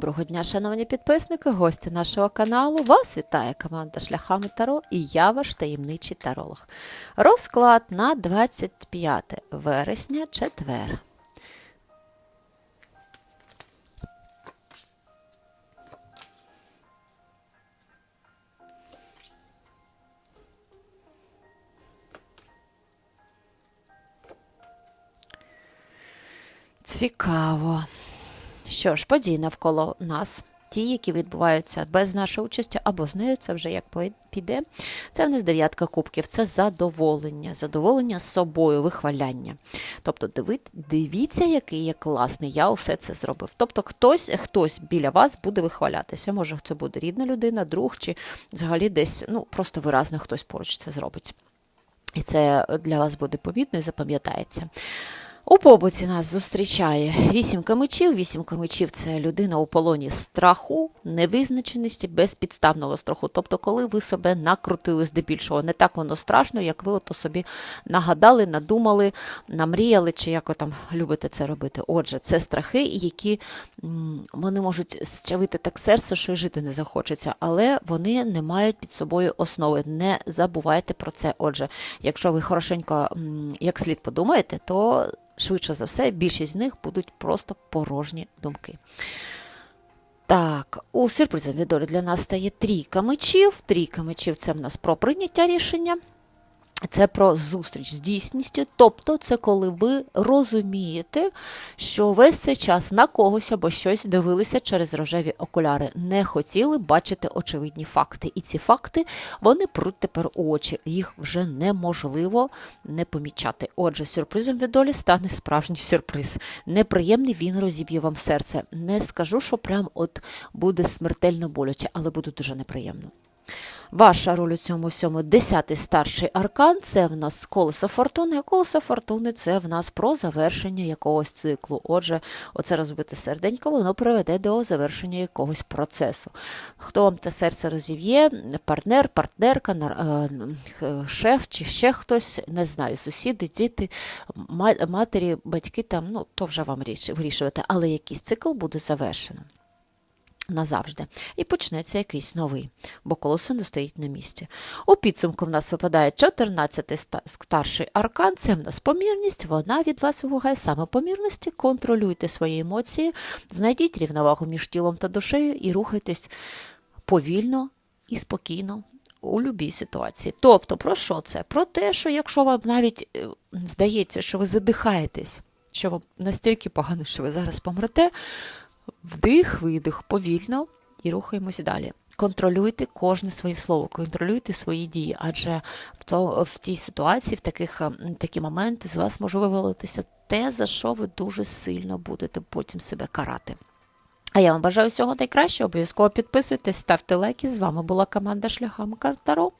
Доброго дня, шановні підписники, гості нашого каналу. Вас вітає команда Шляхами Таро і я ваш таємничий таролог. Розклад на 25 вересня, четвер. Цікаво. Що ж, події навколо нас, ті, які відбуваються без нашої участі або з нею, це вже як піде. Це в нас дев'ятка кубків, це задоволення, задоволення собою, вихваляння. Тобто, диви- дивіться, який я класний, я усе це зробив. Тобто, хтось, хтось біля вас буде вихвалятися. Може, це буде рідна людина, друг, чи взагалі десь ну, просто виразно хтось поруч це зробить. І це для вас буде помітно і запам'ятається. У побуті нас зустрічає вісімка мечів. Вісімка мечів це людина у полоні страху, невизначеності, безпідставного страху. Тобто, коли ви себе накрутили здебільшого, не так воно страшно, як ви ото собі нагадали, надумали, намріяли, чи як ви там любите це робити. Отже, це страхи, які вони можуть щавити так серце, що й жити не захочеться, але вони не мають під собою основи. Не забувайте про це. Отже, якщо ви хорошенько як слід подумаєте, то швидше за все, більшість з них будуть просто порожні думки. Так, у сюрпризовій долі для нас стає трійка мечів. Трійка мечів це в нас про прийняття рішення. Це про зустріч з дійсністю, тобто це коли ви розумієте, що весь цей час на когось або щось дивилися через рожеві окуляри, не хотіли бачити очевидні факти. І ці факти вони пруть тепер у очі. Їх вже неможливо не помічати. Отже, сюрпризом від долі стане справжній сюрприз. Неприємний він розіб'є вам серце. Не скажу, що прям от буде смертельно боляче, але буде дуже неприємно. Ваша роль у цьому всьому десятий старший аркан. Це в нас колесо фортуни, а колесо фортуни це в нас про завершення якогось циклу. Отже, оце розбите серденько, воно приведе до завершення якогось процесу. Хто вам це серце розів'є, партнер, партнерка, е, н- шеф чи ще хтось, не знаю, сусіди, діти, матері, батьки там, ну то вже вам вирішувати, але якийсь цикл буде завершено назавжди. І почнеться якийсь новий, бо колесо не стоїть на місці. У підсумку в нас випадає 14-й старший аркан. Це в нас помірність. Вона від вас вимагає саме помірності. Контролюйте свої емоції, знайдіть рівновагу між тілом та душею і рухайтесь повільно і спокійно. У будь-якій ситуації. Тобто, про що це? Про те, що якщо вам навіть е, здається, що ви задихаєтесь, що вам настільки погано, що ви зараз помрете, Вдих, видих повільно і рухаємося далі. Контролюйте кожне своє слово, контролюйте свої дії, адже в, то, в тій ситуації, в таких, м, такі моменти з вас може вивалитися те, за що ви дуже сильно будете потім себе карати. А я вам бажаю всього найкращого. Обов'язково підписуйтесь, ставте лайки. З вами була команда Шляхами Картаро.